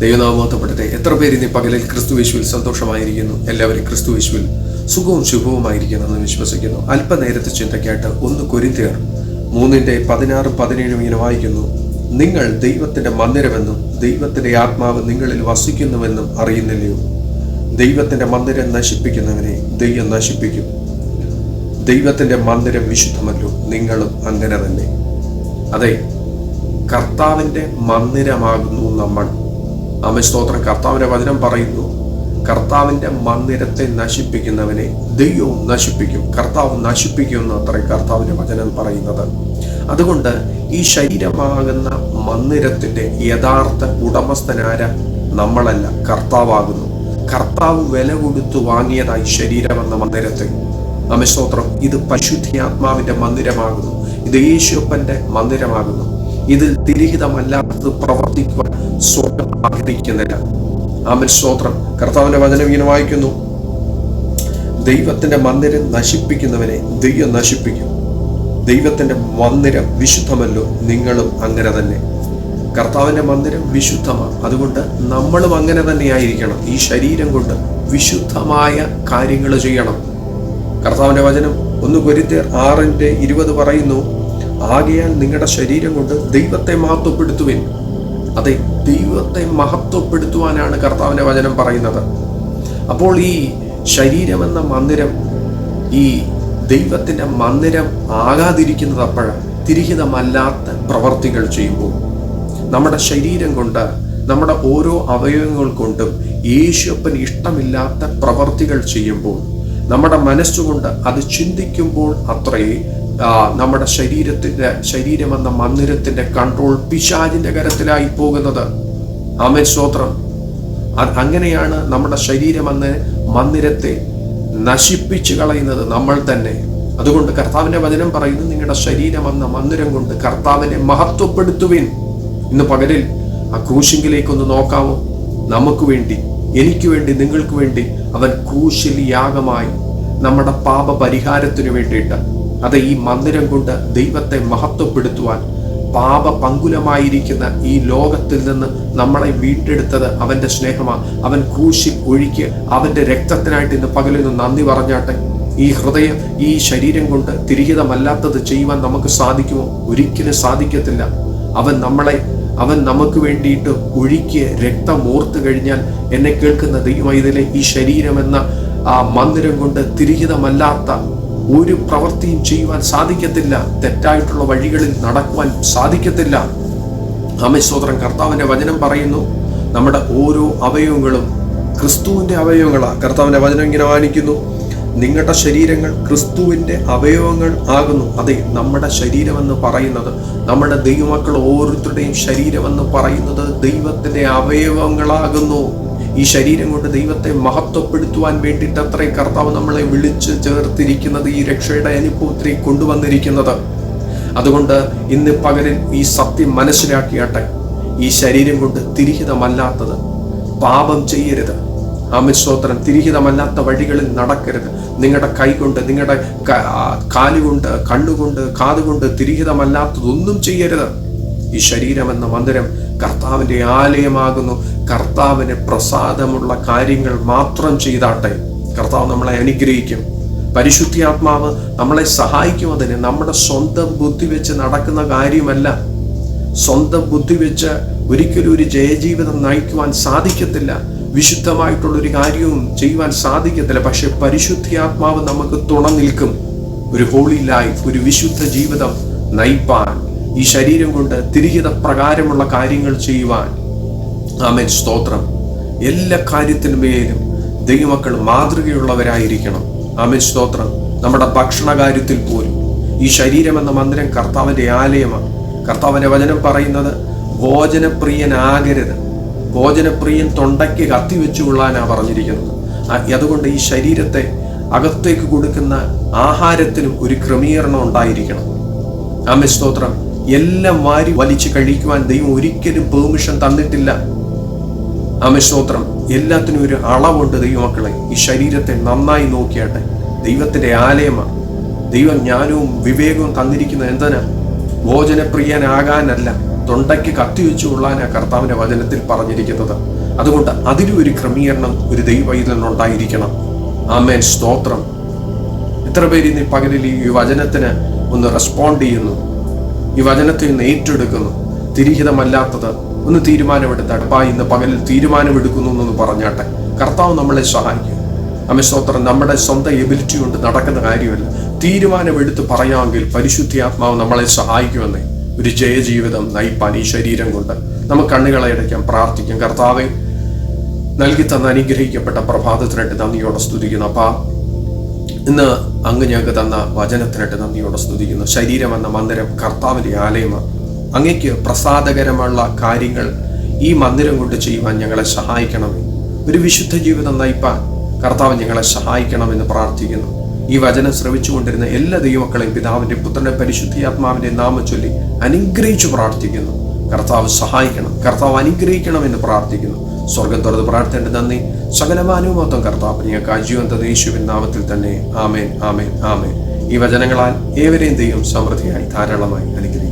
ദൈവനാമോത്തപ്പെടട്ടെ. എത്ര പേര് ഇനി പകലിൽ ക്രിസ്തു യേശുവിൽ സന്തോഷമായിരിക്കുന്നു? എല്ലാവരും ക്രിസ്തു യേശുവിൽ സുഖവും ശുഭവുമായിരിക്കുന്നു എന്ന് വിശ്വസിക്കുന്നു. അല്പനേരത്തെ ചിന്തയ്ക്കായിട്ട് ഒന്ന് കൊരിന്തിയർ മൂന്നിന്റെ പതിനാറും പതിനേഴും ഇങ്ങനെ വായിക്കുന്നു. നിങ്ങൾ ദൈവത്തിന്റെ മന്ദിരമെന്നും ദൈവത്തിന്റെ ആത്മാവ് നിങ്ങളിൽ വസിക്കുന്നുവെന്നും അറിയുന്നില്ലയോ? ദൈവത്തിന്റെ മന്ദിരം നശിപ്പിക്കുന്നവനെ ദൈവം നശിപ്പിക്കും. ദൈവത്തിന്റെ മന്ദിരം വിശുദ്ധമല്ലോ നിങ്ങളും അങ്ങനെ തന്നെ. അതെ കർത്താവിന്റെ മന്ദിരമാകുന്നു നമ്മൾ. ആമേ സ്തോത്രം. കർത്താവിന്റെ വചനം പറയുന്നു കർത്താവിന്റെ മന്ദിരത്തെ നശിപ്പിക്കുന്നവനെ ദൈവവും നശിപ്പിക്കും. കർത്താവ് നശിപ്പിക്കുമെന്ന് അത്ര കർത്താവിന്റെ വചനം പറയുന്നത്. അതുകൊണ്ട് ഈ ശരീരമാകുന്ന മന്ദിരത്തിന്റെ യഥാർത്ഥ ഉടമസ്ഥനാര നമ്മളല്ല കർത്താവാകുന്നു. കർത്താവ് വില കൊടുത്തു വാങ്ങിയതായി ശരീരമെന്ന മന്ദിരത്തെ നമസ്തോത്രം ഇത് പരിശുദ്ധിയാത്മാവിന്റെ മന്ദിരമാകുന്നു. ഇത് യേശുപ്പന്റെ മന്ദിരമാകുന്നു. ഇതിൽ തിരിഹിതമല്ലാത്തത് പ്രവർത്തിക്കുവാൻ സ്വന്തം ആഗ്രഹിക്കുന്നില്ല. ആമൻ. സ്തോത്രം. കർത്താവിന്റെ വചനം ഇങ്ങനെ വായിക്കുന്നു. ദൈവത്തിന്റെ മന്ദിരം നശിപ്പിക്കുന്നവനെ ദൈവം നശിപ്പിക്കും. ദൈവത്തിന്റെ മന്ദിരം വിശുദ്ധമല്ലോ. നിങ്ങളും അങ്ങനെ തന്നെ. കർത്താവിന്റെ മന്ദിരം വിശുദ്ധമാണ്. അതുകൊണ്ട് നമ്മളും അങ്ങനെ തന്നെയായിരിക്കണം ഈ ശരീരം കൊണ്ട് വിശുദ്ധമായ കാര്യങ്ങൾ ചെയ്യണം. കർത്താവിന്റെ വചനം ഒന്ന് കൊരിത്തേർ ആറിന്റെ ഇരുപത് പറയുന്നു ആകയാൽ നിങ്ങളുടെ ശരീരം കൊണ്ട് ദൈവത്തെ മഹത്വപ്പെടുത്തുവിൻ. അതെ ദൈവത്തെ മഹത്വപ്പെടുത്തുവാനാണ് കർത്താവിന്റെ വചനം പറയുന്നത്. അപ്പോൾ ഈ ശരീരമെന്ന മന്ദിരം ഈ ദൈവത്തിന്റെ മന്ദിരം ആകാതിരിക്കുന്നത് അപ്പോഴാണ് തിരിഹിതമല്ലാത്ത പ്രവർത്തികൾ ചെയ്യുമ്പോൾ. നമ്മുടെ ശരീരം കൊണ്ട് നമ്മുടെ ഓരോ അവയവങ്ങൾ കൊണ്ടും യേശുപ്പൻ ഇഷ്ടമില്ലാത്ത പ്രവർത്തികൾ ചെയ്യുമ്പോൾ നമ്മുടെ മനസ്സുകൊണ്ട് അത് ചിന്തിക്കുമ്പോൾ അത്രയേ നമ്മുടെ ശരീരത്തിന്റെ ശരീരമെന്ന മന്ദിരത്തിന്റെ കൺട്രോൾ പിശാചിന്റെ കരത്തിലായി പോകുന്നത്. ആമേ സ്തോത്രം. അങ്ങനെയാണ് നമ്മുടെ ശരീരമെന്ന മന്ദിരത്തെ നശിപ്പിച്ചു കളയുന്നത് നമ്മൾ തന്നെ. അതുകൊണ്ട് കർത്താവിന്റെ വചനം പറയുന്നു നിങ്ങളുടെ ശരീരമെന്ന മന്ദിരം കൊണ്ട് കർത്താവിനെ മഹത്വപ്പെടുത്തുവിൻ. ഇന്ന് പകലിൽ ആ ക്രൂശിങ്കിലേക്കൊന്ന് നോക്കാമോ? നമുക്ക് വേണ്ടി എനിക്ക് വേണ്ടി നിങ്ങൾക്ക് വേണ്ടി അവൻ ക്രൂശിൽ യാഗമായി നമ്മുടെ പാപ പരിഹാരത്തിന് വേണ്ടിയിട്ട് അത് ഈ മന്ദിരം കൊണ്ട് ദൈവത്തെ മഹത്വപ്പെടുത്തുവാൻ പാപ പങ്കുലമായിരിക്കുന്ന ഈ ലോകത്തിൽ നിന്ന് നമ്മളെ വീണ്ടെടുത്തത് അവന്റെ സ്നേഹമാണ് അവൻ ക്രൂശിൽ ഒഴുക്കി അവന്റെ രക്തത്തിനായിട്ട് ഇന്ന് പകലിന്ന് നന്ദി പറഞ്ഞാട്ടെ. ഈ ഹൃദയം ഈ ശരീരം കൊണ്ട് തിരിഹിതമല്ലാത്തത് ചെയ്യുവാൻ നമുക്ക് സാധിക്കുമോ? ഒരിക്കലും സാധിക്കത്തില്ല. അവൻ നമ്മളെ അവൻ നമുക്ക് വേണ്ടിയിട്ട് ഒഴുക്കിയ രക്തം ഓർത്തു കഴിഞ്ഞാൽ എന്നെ കേൾക്കുന്ന ദൈവം ഇതിലെ ഈ ശരീരം എന്ന ആ മന്ദിരം കൊണ്ട് തിരിഹിതമല്ലാത്ത ഒരു പ്രവൃത്തിയും ചെയ്യുവാൻ സാധിക്കത്തില്ല. തെറ്റായിട്ടുള്ള വഴികളിൽ നടക്കുവാൻ സാധിക്കത്തില്ല. അമേശോദരം കർത്താവിന്റെ വചനം പറയുന്നു നമ്മുടെ ഓരോ അവയവങ്ങളും ക്രിസ്തുവിന്റെ അവയവങ്ങളാണ് കർത്താവിന്റെ വചനം ഇങ്ങനെ വാണിക്കുന്നു നിങ്ങളുടെ ശരീരങ്ങൾ ക്രിസ്തുവിന്റെ അവയവങ്ങൾ ആകുന്നു. അതെ നമ്മുടെ ശരീരമെന്ന് പറയുന്നത് നമ്മുടെ ദൈവമക്കൾ ഓരോരുത്തരുടെയും ശരീരമെന്ന് പറയുന്നത് ദൈവത്തിന്റെ അവയവങ്ങളാകുന്നു. ഈ ശരീരം കൊണ്ട് ദൈവത്തെ മഹത്വപ്പെടുത്തുവാൻ വേണ്ടിയിട്ട് അത്രയും കർത്താവ് നമ്മളെ വിളിച്ച് ചേർത്തിരിക്കുന്നത് ഈ രക്ഷയുടെ അനുഭവത്തിലേക്ക് കൊണ്ടുവന്നിരിക്കുന്നത്. അതുകൊണ്ട് ഇന്ന് പകലിൽ ഈ സത്യം മനസ്സിലാക്കിയാട്ടെ. ഈ ശരീരം കൊണ്ട് തിരിഹിതമല്ലാത്തത് പാപം ചെയ്യരുത്. ആമിസ്തോത്രം തിരിഹിതമല്ലാത്ത വഴികളിൽ നടക്കരുത്. നിങ്ങളുടെ കൈ കൊണ്ട് നിങ്ങളുടെ കാലുകൊണ്ട് കണ്ണുകൊണ്ട് കാതുകൊണ്ട് തിരിഹിതമല്ലാത്തതൊന്നും ചെയ്യരുത്. ഈ ശരീരം എന്ന മന്ദിരം കർത്താവിന്റെ ആലയമാകുന്നു. കർത്താവിന് പ്രസാദമുള്ള കാര്യങ്ങൾ മാത്രം ചെയ്താട്ടെ. കർത്താവ് നമ്മളെ അനുഗ്രഹിക്കും. പരിശുദ്ധിയാത്മാവ് നമ്മളെ സഹായിക്കും അതിന്. നമ്മുടെ സ്വന്തം ബുദ്ധി വെച്ച് നടക്കുന്ന കാര്യമല്ല. സ്വന്തം ബുദ്ധി വെച്ച് ഒരിക്കലും ഒരു ജയജീവിതം നയിക്കുവാൻ സാധിക്കത്തില്ല. വിശുദ്ധമായിട്ടുള്ള ഒരു കാര്യവും ചെയ്യുവാൻ സാധിക്കത്തില്ല. പക്ഷെ പരിശുദ്ധിയാത്മാവ് നമുക്ക് തുണ നിൽക്കും. ഒരു ഹോളി ലൈഫ് ഒരു വിശുദ്ധ ജീവിതം നയിപ്പാൻ. ഈ ശരീരം കൊണ്ട് തിരിഹിത പ്രകാരമുള്ള കാര്യങ്ങൾ ചെയ്യുവാൻ. ആമേൻ സ്തോത്രം. എല്ലാ കാര്യത്തിനുമേലും ദൈവമക്കൾ മാതൃകയുള്ളവരായിരിക്കണം. ആമേൻ. സ്തോത്രം. നമ്മുടെ ഭക്ഷണ കാര്യത്തിൽ പോലും. ഈ ശരീരം എന്ന മന്ദിരം കർത്താവിന്റെ ആലയമാണ്. കർത്താവിന്റെ വചനം പറയുന്നത് ഭോജനപ്രിയനാകരുത്. ഭോജനപ്രിയൻ തൊണ്ടയ്ക്ക് കത്തിവെച്ചു കൊള്ളാനാണ് പറഞ്ഞിരിക്കുന്നത്. അതുകൊണ്ട് ഈ ശരീരത്തെ അകത്തേക്ക് കൊടുക്കുന്ന ആഹാരത്തിനും ഒരു ക്രമീകരണം ഉണ്ടായിരിക്കണം. ആമേ സ്തോത്രം. എല്ലാം വാരി വലിച്ചു കഴിക്കുവാൻ ദൈവം ഒരിക്കലും പെർമിഷൻ തന്നിട്ടില്ല. ആമേ സ്തോത്രം എല്ലാത്തിനും ഒരു അളവുണ്ട് ദൈവമക്കളെ. ഈ ശരീരത്തെ നന്നായി നോക്കിയാട്ടെ. ദൈവത്തിന്റെ ആലയമാണ് ദൈവം ജ്ഞാനവും വിവേകവും തന്നിരിക്കുന്നത് എന്തിനാ? ഭോജനപ്രിയനാകാനല്ല. തൊണ്ടയ്ക്ക് കത്തി വെച്ച് കൊള്ളാനാ കർത്താവിന്റെ വചനത്തിൽ പറഞ്ഞിരിക്കുന്നത്. അതുകൊണ്ട് അതിലും ഒരു ക്രമീകരണം ഒരു ദൈവവൈതലിനുണ്ടായിരിക്കണം ആമേൻ. സ്തോത്രം. എത്ര പേര് ഇന്ന് പകലിൽ ഈ വചനത്തിന് ഒന്ന് റെസ്പോണ്ട് ചെയ്യുന്നു? ഈ വചനത്തിൽ നിന്ന് ഏറ്റെടുക്കുന്നു. തിരിഹിതമല്ലാത്തത് ഒന്ന് തീരുമാനമെടുത്ത അപ്പാ ഇന്ന് പകലിൽ തീരുമാനമെടുക്കുന്നു എന്നൊന്ന് പറഞ്ഞാട്ടെ. കർത്താവ് നമ്മളെ സഹായിക്കും. നമ്മെ സ്തോത്രം നമ്മുടെ സ്വന്തം എബിലിറ്റി കൊണ്ട് നടക്കുന്ന കാര്യമല്ല. തീരുമാനമെടുത്ത് പറയാമെങ്കിൽ പരിശുദ്ധിയാത്മാവ് നമ്മളെ സഹായിക്കുമെന്നേ ഒരു ജയജീവിതം നയിപ്പാൻ ഈ ശരീരം കൊണ്ട്. നമുക്ക് കണ്ണുകളെ അടയ്ക്കാം പ്രാർത്ഥിക്കാം. കർത്താവെ നൽകി തന്ന അനുഗ്രഹിക്കപ്പെട്ട പ്രഭാതത്തിനായിട്ട് നന്ദിയോടെ സ്തുതിക്കുന്നു. അപ്പാ ഇന്ന് അങ്ങ് ഞങ്ങൾക്ക് തന്ന വചനത്തിനായിട്ട് നന്ദിയോടെ സ്തുതിക്കുന്നു. ശരീരം എന്ന മന്ദിരം കർത്താവിന്റെ ആലയമാണ്. അങ്ങയ്ക്ക് പ്രസാദകരമുള്ള കാര്യങ്ങൾ ഈ മന്ദിരം കൊണ്ട് ചെയ്യുവാൻ ഞങ്ങളെ സഹായിക്കണം. ഒരു വിശുദ്ധ ജീവിതം നയിപ്പാൻ കർത്താവ് ഞങ്ങളെ സഹായിക്കണമെന്ന് പ്രാർത്ഥിക്കുന്നു. ഈ വചനം ശ്രവിച്ചുകൊണ്ടിരുന്ന എല്ലാ ദൈവമക്കളെയും പിതാവിന്റെ പുത്രന്റെ പരിശുദ്ധിയാത്മാവിന്റെ നാമം ചൊല്ലി അനുഗ്രഹിച്ചു പ്രാർത്ഥിക്കുന്നു. കർത്താവ് സഹായിക്കണം. കർത്താവ് അനുഗ്രഹിക്കണം എന്ന് പ്രാർത്ഥിക്കുന്നു. സ്വർഗം തുറന്ന് പ്രാർത്ഥിക്കേണ്ട നന്ദി. സകലമാനുമോത്തം കർത്താവ് ഞങ്ങൾക്ക് അജീവന്ത നാമത്തിൽ തന്നെ ആമേൻ ആമേൻ ആമേൻ. ഈ വചനങ്ങളാൽ ഏവരെയും ദൈവം സമൃദ്ധിയായി ധാരാളമായി അനുഗ്രഹിക്കും.